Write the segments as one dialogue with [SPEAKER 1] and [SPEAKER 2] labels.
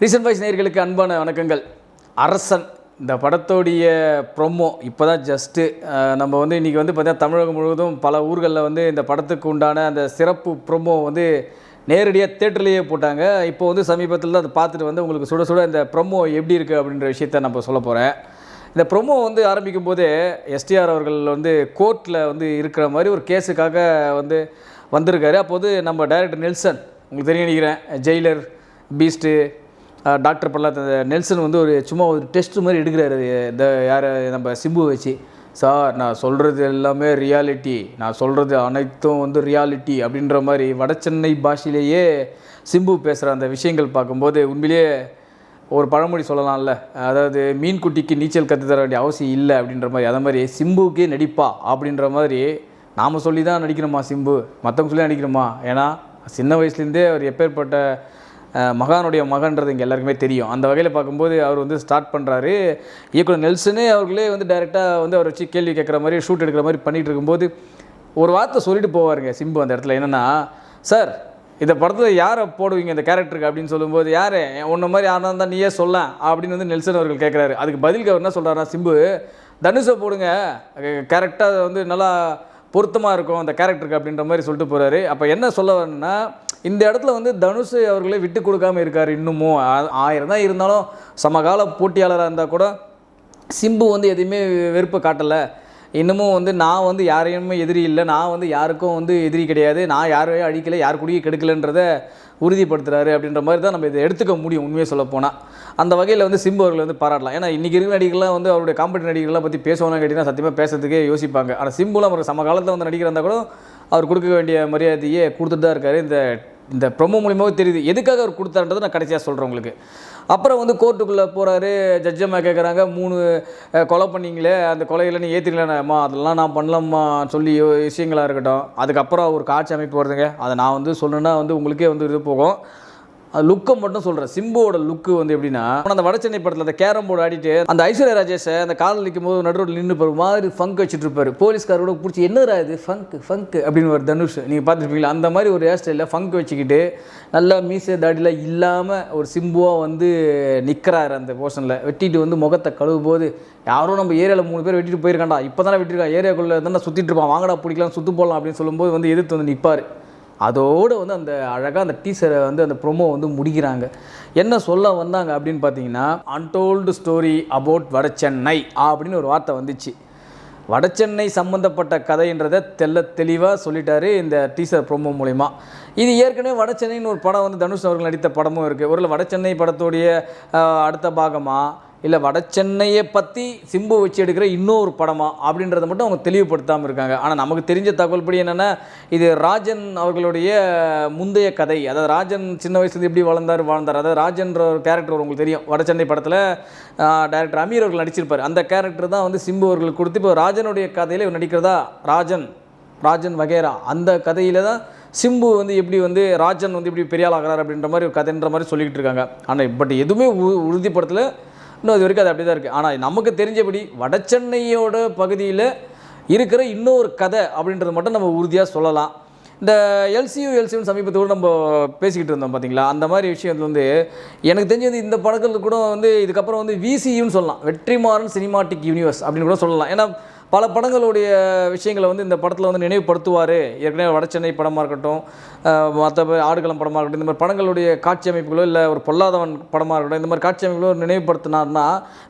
[SPEAKER 1] Recent voice நேர்களுக்கு அன்பான வணக்கங்கள். அரசன் இந்த படத்தோடைய ப்ரொமோ இப்போ தான் ஜஸ்ட்டு நம்ம வந்து இன்றைக்கி வந்து பார்த்தீங்கன்னா தமிழகம் முழுவதும் பல ஊர்களில் வந்து இந்த படத்துக்கு உண்டான அந்த சிறப்பு ப்ரொமோ வந்து நேரடியாக தேட்டர்லேயே போட்டாங்க. இப்போ வந்து சமீபத்தில் தான் அதை பார்த்துட்டு வந்து உங்களுக்கு சுட சுட இந்த ப்ரொமோ எப்படி இருக்குது அப்படின்ற விஷயத்த நம்ம சொல்ல போகிறேன் இந்த ப்ரொமோ வந்து ஆரம்பிக்கும் போதே எஸ்டிஆர் அவர்கள் வந்து கோர்ட்டில் வந்து இருக்கிற மாதிரி ஒரு கேஸுக்காக வந்து வந்திருக்காரு. அப்போது நம்ம டைரக்டர் நெல்சன் உங்களுக்கு தெரிய நினைக்கிறேன் ஜெயிலர் பீஸ்ட்டு டாக்டர் பல்லாத் அந்த நெல்சன் வந்து ஒரு சும்மா ஒரு டெஸ்ட் மாதிரி எடுக்கிறாரு. இந்த யார் நம்ம சிம்பு வச்சு. சார் நான் சொல்கிறது எல்லாமே ரியாலிட்டி நான் சொல்கிறது அனைத்தும் வந்து ரியாலிட்டி அப்படின்ற மாதிரி வடசென்னை பாஷையிலேயே சிம்பு பேசுகிற அந்த விஷயங்கள் பார்க்கும்போது உண்மையிலேயே ஒரு பழமொழி சொல்லலாம்ல. அதாவது மீன் குட்டிக்கு நீச்சல் கற்று தர வேண்டிய அவசியம் இல்லை அப்படின்ற மாதிரி. அதை மாதிரி சிம்புக்கே நடிப்பா அப்படின்ற மாதிரி நாம் சொல்லி தான் நடிக்கணுமா சிம்பு? மற்றவங்க சொல்லி நடிக்கணுமா? ஏன்னா சின்ன வயசுலேருந்தே அவர் எப்பேற்பட்ட மகானுடைய மகன்றது இங்கே எல்லாருக்குமே தெரியும். அந்த வகையில் பார்க்கும்போது அவர் வந்து ஸ்டார்ட் பண்ணுறாரு இயக்குனர் நெல்சனே அவர்களே வந்து டைரெக்டாக வந்து அவர் வச்சு கேள்வி கேட்குற மாதிரி ஷூட் எடுக்கிற மாதிரி பண்ணிகிட்டு இருக்கும்போது ஒரு வார்த்தை சொல்லிட்டு போவாருங்க சிம்பு அந்த இடத்துல. என்னென்னா சார் இந்த படத்தில் யாரை போடுவீங்க இந்த கேரக்டருக்கு அப்படின்னு சொல்லும்போது யார்? உன்ன மாதிரி யாராக இருந்தால் நீயே சொல்ல அப்படின்னு வந்து நெல்சன் அவர்கள் கேட்குறாரு. அதுக்கு பதிலுக்கு அவர் என்ன சொல்கிறாருன்னா சிம்பு தனுஷை போடுங்க. கரெக்டாக வந்து நல்லா பொருத்தமாக இருக்கும் அந்த கேரக்டருக்கு அப்படின்ற மாதிரி சொல்லிட்டு போகிறாரு அப்போ என்ன சொல்ல வரேன்னா இந்த இடத்துல வந்து தனுஷ் அவர்களே விட்டு கொடுக்காம இருக்கார் இன்னமும் ஆ- ஆயிரம் தான் இருந்தாலும் சமகால போட்டியாளராக இருந்தால் கூட சிம்பு வந்து எதையுமே வெறுப்பை காட்டலை. இன்னமும் வந்து நான் வந்து யாரையுமே எதிரி இல்லை. நான் வந்து யாருக்கும் வந்து எதிரி கிடையாது. நான் யாரையும் அழிக்கலை யார் கூடயும் கெடுக்கலைன்றத உறுதிப்படுத்துறாரு அப்படின்ற மாதிரி தான் நம்ம இதை எடுத்துக்க முடியும் உண்மையை சொல்ல போனால் அந்த வகையில் வந்து சிம்பு அவர்களை வந்து பாராட்டலாம். ஏன்னா இன்றைக்கி இருக்கிற நடிகர்லாம் வந்து அவருடைய காம்படி நடிகர்லாம் பற்றி பேசணும்னு கேட்டிங்கன்னா சத்தியமாக பேசுறதுக்கே யோசிப்பாங்க. ஆனால் சிம்புலாம் அவர் சமகாலத்தில் வந்து நடிகர் இருந்தால் கூட அவர் கொடுக்க வேண்டிய மரியாதையே கொடுத்துட்டு தான் இருக்கார். இந்த இந்த ப்ரொமோ மூலியமாக தெரியுது. எதுக்காக அவர் கொடுத்தாருன்றதை நான் கடைசியாக சொல்கிறேன் உங்களுக்கு. அப்புறம் வந்து கோர்ட்டுக்குள்ளே போகிறாரு ஜட்ஜம்மா கேட்குறாங்க மூணு கொலை பண்ணீங்களே அந்த கொலைகளை நீ ஏற்றுக்கலம்மா அதெல்லாம் நான் பண்ணலாம்மா சொல்லி விஷயங்களாக இருக்கட்டும். அதுக்கப்புறம் ஒரு காட்சி அமைப்பு வருதுங்க. அதை நான் வந்து சொல்லணுன்னா வந்து உங்களுக்கே வந்து இது போகும். லுக்கை மட்டும் சொல்கிறேன் சிம்புவோட லுக்கு வந்து எப்படின்னா அந்த வடச்சென்னை படத்தில் அந்த கேரம் போர்டு ஆடிட்டு அந்த ஐஸ்வர்யா ராஜேஷை அந்த காலில் நிற்கும் போது நடுவில் நின்று மாதிரி ஃபங்க் வச்சுட்டு இருப்பார் போலீஸ்காரோட பிடிச்சி என்னடா இது? ஃபங்க் ஃபங்க் அப்படின்னு ஒரு தனுஷ் நீங்கள் பார்த்துருப்பீங்களா? அந்த மாதிரி ஒரு ஹேர் ஸ்டைலில் ஃபங்க் வச்சுக்கிட்டு நல்லா மீச தாடிலாம் இல்லாமல் ஒரு சிம்புவாக வந்து நிற்கிறாரு அந்த போர்ஷனில் வெட்டிட்டு வந்து முகத்தை கழுவும் போது யாரோ நம்ம ஏரியாவில் மூணு பேர் வெட்டிட்டு போயிருக்காண்டா இப்போ தானே வெட்டிருக்கான். ஏரியாக்குள்ளே தானே சுற்றிட்டு இருப்பான். வாங்கடா பிடிக்கலாம் சுற்று போடலாம் அப்படின்னு சொல்லும்போது வந்து எதிர்த்து வந்து நிற்பார் அதோடு வந்து அந்த அழகாக அந்த டீசரை வந்து அந்த ப்ரொமோ வந்து முடிக்கிறாங்க. என்ன சொல்ல வந்தாங்க அப்படின்னு பார்த்தீங்கன்னா அன்டோல்டு ஸ்டோரி அபவுட் வடசென்னை அப்படின்னு ஒரு வார்த்தை வந்துச்சு. வடச்சென்னை சம்மந்தப்பட்ட கதைன்றதை தெல்ல தெளிவாக சொல்லிட்டாரு இந்த டீசர் ப்ரோமோ மூலிமா இது ஏற்கனவே வடசென்னைன்னு ஒரு படம் வந்து தனுஷ் அவர்கள் நடித்த படமும் இருக்குது ஒரு வடசென்னை படத்துடைய அடுத்த பாகமாக இல்லை வடசென்னையை பற்றி சிம்பு வச்சு எடுக்கிற இன்னொரு படமா அப்படின்றத மட்டும் அவங்க தெளிவுபடுத்தாமல் இருக்காங்க. ஆனால் நமக்கு தெரிஞ்ச தகவல் படி என்னென்னா இது ராஜன் அவர்களுடைய முந்தைய கதை. அதாவது ராஜன் சின்ன வயசுல எப்படி வளர்ந்தார் வாழ்ந்தார். அதாவது ராஜன்ற ஒரு கேரக்டர் உங்களுக்கு தெரியும். வடசென்னை படத்தில் டேரக்டர் அமீர் அவர்கள் நடிச்சிருப்பார். அந்த கேரக்டர் தான் வந்து சிம்பு அவர்களுக்கு கொடுத்து இப்போ ராஜனுடைய கதையில் இவர் நடிக்கிறதா? ராஜன் ராஜன் வகேரா. அந்த கதையில் தான் சிம்பு வந்து எப்படி வந்து ராஜன் வந்து எப்படி பெரியாள் ஆகிறார் அப்படின்ற மாதிரி ஒரு கதைன்ற மாதிரி சொல்லிக்கிட்டு இருக்காங்க. ஆனால் பட் எதுவுமே உ- உறுதிப்படத்தில். இன்னும் அது வரைக்கும் அது அப்படி தான் இருக்குது ஆனால் நமக்கு தெரிஞ்சபடி வடச்சென்னையோட பகுதியில் இருக்கிற இன்னொரு கதை அப்படின்றது மட்டும் நம்ம உறுதியாக சொல்லலாம். இந்த எல்சியூ எல்சியூன்னு சமீபத்தோடு நம்ம பேசிக்கிட்டு இருந்தோம் பார்த்தீங்களா அந்த மாதிரி விஷயத்தில் வந்து எனக்கு தெரிஞ்சது இந்த படங்கள் கூட வந்து இதுக்கப்புறம் வந்து விசியூன்னு சொல்லலாம். வெற்றிமாறன் சினிமாட்டிக் யூனிவர்ஸ் அப்படின்னு கூட சொல்லலாம். ஏன்னா பல படங்களுடைய விஷயங்களை வந்து இந்த படத்தில் வந்து நினைவுபடுத்துவார். ஏற்கனவே வடச்சென்னை படமாக இருக்கட்டும் மற்ற ஆடுகளம் படமாக இருக்கட்டும் இந்த மாதிரி படங்களுடைய காட்சி அமைப்புகளோ இல்லை ஒரு பொல்லாதவன் படமாக இருக்கட்டும் இந்த மாதிரி காட்சி அமைப்புகளோ நினைவுபடுத்தினார்னா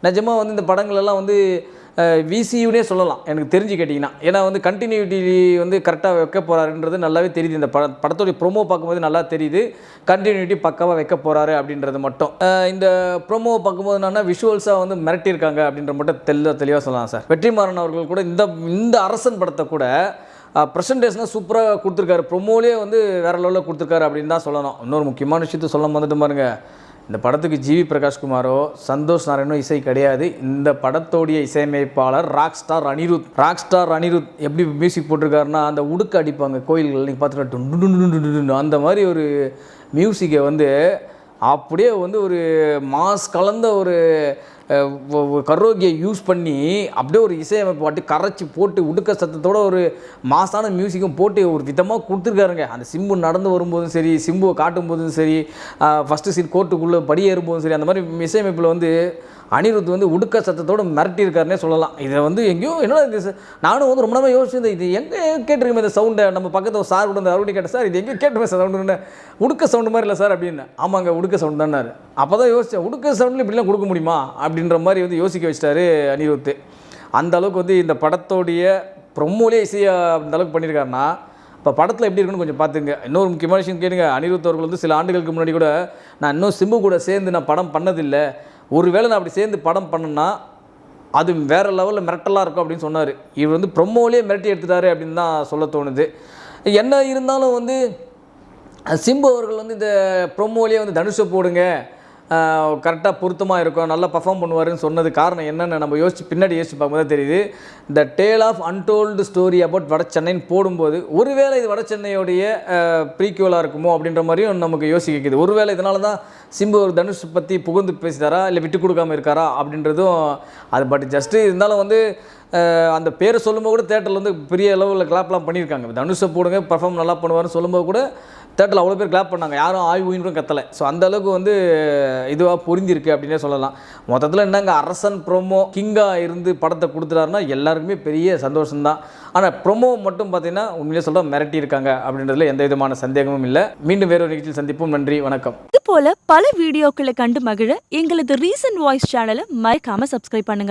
[SPEAKER 1] நிஜமாக வந்து இந்த படங்கள் எல்லாம் வந்து விசியுனே சொல்லலாம் எனக்கு தெரிஞ்சு கேட்டிங்கன்னா. ஏன்னா வந்து கண்டினியூட்டி வந்து கரெக்டாக வைக்க போகிறாருன்றது நல்லாவே தெரியுது. இந்த பட படத்துடைய ப்ரோமோ பார்க்கும்போது நல்லா தெரியுது. கண்டினியூட்டி பக்காவாக வைக்க போகிறாரு அப்படின்றது மட்டும். இந்த ப்ரோமோ பார்க்கும்போது என்னென்னா விஷுவல்ஸாக வந்து மிரட்டியிருக்காங்க அப்படின்ற மட்டும் தெளிவாக தெளிவாக சொல்லலாம் சார். வெற்றிமாறன் அவர்கள் கூட இந்த இந்த அரசன் படத்தை கூட ப்ரெசன்டேஷனாக சூப்பராக கொடுத்துருக்காரு. ப்ரொமோலே வந்து வேறு லெவலில் கொடுத்துருக்காரு அப்படின்னு தான் சொல்லணும். இன்னொரு முக்கியமான விஷயத்த சொல்ல வந்துட்டு பாருங்கள் இந்த படத்துக்கு ஜிவி பிரகாஷ்குமாரோ சந்தோஷ் நாராயணோ இசை கிடையாது. இந்த படத்தோடைய இசையமைப்பாளர் rock star Anirudh. Rock star Anirudh எப்படி மியூசிக் போட்டிருக்காருன்னா அந்த உடுக்க அடிப்பாங்க கோயில்கள் நீங்கள் பார்த்துட்டு அந்த மாதிரி ஒரு மியூசிக்கை வந்து அப்படியே வந்து ஒரு மாஸ் கலந்த ஒரு கரோக்கியை கரோகியை யூஸ் பண்ணி அப்படியே ஒரு இசையமைப்பு பாட்டு கரைச்சி போட்டு உடுக்க சத்தத்தோட ஒரு மாசான மியூசிக்கும் போட்டு ஒரு விதமாக கொடுத்துருக்காருங்க. அந்த சிம்பு நடந்து வரும்போதும் சரி சிம்புவை காட்டும் போதும் சரி ஃபஸ்ட்டு சீன் கோர்ட்டுக்குள்ளே படியேறும்போதும் சரி அந்த மாதிரி இசையமைப்பில் வந்து அனிருத் வந்து உடுக்க சத்தத்தோடு மிரட்டியிருக்காருனே சொல்லலாம். இதை வந்து எங்கேயோ என்னோட இது? நானும் வந்து ரொம்ப நேரம் யோசிச்சிருந்தேன் இது எங்கே கேட்டிருக்கோம் இந்த சவுண்டை நம்ம பக்கத்தில் சார் கூட வந்து அவர்கிட்ட கேட்டேன் சார் இது எங்கே கேட்டுமே சார் சவுண்டு உடுக்க சவுண்டு மாதிரி இல்லை சார் அப்படின்னு. ஆமாங்க உடுக்க சவுண்ட் தானாரு அப்போ தான் யோசித்தேன் உடுக்க சவுண்டில் இப்படிலாம் கொடுக்க முடியுமா? அப்படி அப்படின்ற மாதிரி வந்து யோசிக்க வச்சிட்டாரு அனிருத். அந்த அளவுக்கு வந்து இந்த படத்தோடைய ப்ரொமோலே இசையை அந்த அளவுக்கு பண்ணியிருக்காருன்னா இப்போ படத்தில் எப்படி இருக்குன்னு கொஞ்சம் பார்த்துங்க. இன்னொரு முக்கியமான விஷயம் கேளுங்க. அனிருத் அவர்கள் வந்து சில ஆண்டுகளுக்கு முன்னாடி கூட நான் இன்னும் சிம்பு கூட சேர்ந்து நான் படம் பண்ணதில்லை. ஒருவேளை நான் அப்படி சேர்ந்து படம் பண்ணேன்னா அது வேறு லெவலில் மிரட்டலாக இருக்கும் அப்படின்னு சொன்னார். இவர் வந்து ப்ரொமோலே மிரட்டி எடுத்துட்டாரு அப்படின்னு தான் சொல்ல தோணுது. என்ன இருந்தாலும் வந்து சிம்பு அவர்கள் வந்து இந்த ப்ரொமோலேயே வந்து தனுஷை போடுங்க. கரெக்டாக பொருத்தமாக இருக்கும் நல்லா பர்ஃபார்ம் பண்ணுவாருன்னு சொன்னது காரணம் என்னென்னு நம்ம யோசிச்சு பின்னாடி யோசிச்சு பார்க்கும்போது தெரியுது. இந்த tale of untold story about வட சென்னைன்னு போடும்போது ஒருவேளை இது வட சென்னையோடைய ப்ரீக்யூலாக இருக்குமோ அப்படின்ற மாதிரியும் நமக்கு யோசிக்கிது ஒருவேளை இதனால தான் சிம்பு ஒரு தனுஷ் பற்றி புகுந்து பேசிட்டாரா இல்லை விட்டு கொடுக்காம இருக்காரா அப்படின்றதும் அது பட் ஜஸ்ட்டு இருந்தாலும் வந்து அந்த பேரை சொல்லும்போது கூட தேட்டரில் வந்து பெரிய அளவில் கிளாப்லாம் பண்ணியிருக்காங்க. தனுஷை போடுங்க பர்ஃபார்ம் நல்லா பண்ணுவார்னு சொல்லும்போது கூட தேட்டரில் அவ்வளோ பேர் கிளாப் பண்ணாங்க. யாரும் ஆய் ஊயின்றும் கத்தலை. ஸோ அந்த அளவுக்கு வந்து இதுவாக புரிஞ்சிருக்கு அப்படின்னே சொல்லலாம். மொத்தத்தில் என்னங்க அரசன் ப்ரோமோ கிங்காக இருந்து படத்தை கொடுத்துட்டாருன்னா எல்லாருக்குமே பெரிய சந்தோஷம்தான். ஆனால் ப்ரோமோ மட்டும் பார்த்தீங்கன்னா உண்மையிலே சொல்ல மிரட்டி இருக்காங்க அப்படின்றதுல எந்த விதமான சந்தேகமும் இல்லை. மீண்டும் வேறொரு நிகழ்ச்சியில் சந்திப்போம். நன்றி வணக்கம்.
[SPEAKER 2] இது போல பல வீடியோக்களை கண்டு மகிழ எங்களது ரீசன்ட் வாய்ஸ் சேனலை மறக்காம சப்ஸ்கிரைப் பண்ணுங்க.